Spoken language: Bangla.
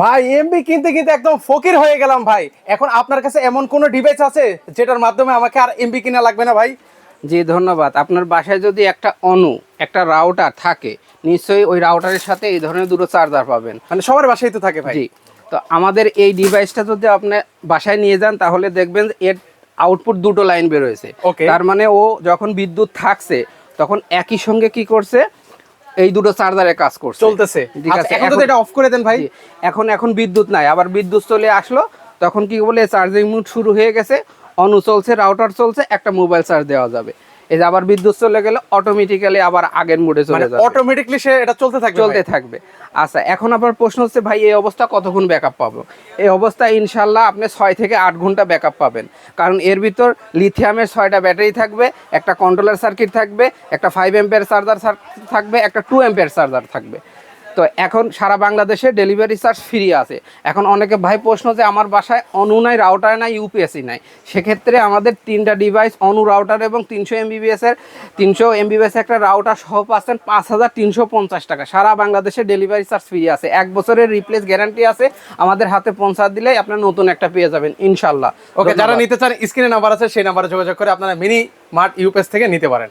ভাই এমবি কিনতে কিনতে একদম ফকির হয়ে গেলাম ভাই। এখন আপনার কাছে এমন কোনো ডিভাইস আছে যেটার মাধ্যমে আমাকে আর এমবি কিনা লাগবে না ভাই? জি ধন্যবাদ। আপনার বাসায় যদি একটা অনু একটা রাউটার থাকে নিশ্চয়ই ওই রাউটারের সাথে এই ধরনের দুটো চার্জার পাবেন। মানে সবার বাসায় তো থাকে ভাই। জি তো আমাদের এই ডিভাইসটা যদি আপনি বাসায় নিয়ে যান তাহলে দেখবেন এর আউটপুট দুটো লাইন বেরোয়েছে. তার মানে ও যখন বিদ্যুৎ থাকছে তখন একই সঙ্গে কি করছে? এই দুটো চার্জারে কাজ করছে। চলতেছে। ঠিক আচ্ছা, এখন তো এটা অফ করে দেন ভাই। এখন এখন বিদ্যুৎ নাই আবার বিদ্যুৎ চলে আসলো। তখন কি বলে চার্জিং মুড শুরু হয়ে গেছে অনু চলছে রাউটার চলছে একটা মোবাইল চার্জ দেওয়া যাবে। এই যে আবার বিদ্যুৎ চলে গেলে অটোমেটিক্যালি আবার আগের মুডে মানে চলে যাবে। অটোমেটিকলি সে এটা চলতে থাকবে চলতে থাকবে। আচ্ছা এখন আবার প্রশ্ন হচ্ছে ভাই এই অবস্থা কতক্ষণ ব্যাকআপ পাবো? এই অবস্থা ইনশাল্লাহ আপনি ছয় থেকে আট ঘণ্টা ব্যাকআপ পাবেন। কারণ এর ভিতর লিথিয়ামের ছয়টা ব্যাটারি থাকবে একটা কন্ট্রোলার সার্কিট থাকবে একটা ফাইভ এম্পের চার্জার থাকবে একটা টু এম্পের চার্জার থাকবে। তো এখন সারা বাংলাদেশে ডেলিভারি চার্জ ফ্রি আছে। এখন অনেকে ভাই প্রশ্ন যে আমার বাসায় অনু নাই রাউটার নাই ইউপিএসসি নাই। সেক্ষেত্রে আমাদের তিনটা ডিভাইস অনু রাউটার এবং তিনশো এমবিবিএস এর তিনশো এমবিবিএস একটা রাউটার সহ পাচ্ছেন পাঁচ হাজার তিনশো পঞ্চাশ টাকা। সারা বাংলাদেশে ডেলিভারি চার্জ ফ্রি আছে। এক বছরের রিপ্লেস গ্যারান্টি আছে। আমাদের হাতে পৌঁছা দিলেই আপনার নতুন একটা পেয়ে যাবেন ইনশাল্লাহ। ওকে যারা নিতে চান স্ক্রিনে নাম্বার আছে সেই নাম্বারে যোগাযোগ করে আপনারা মিনি মার্ট ইউপিএস থেকে নিতে পারেন।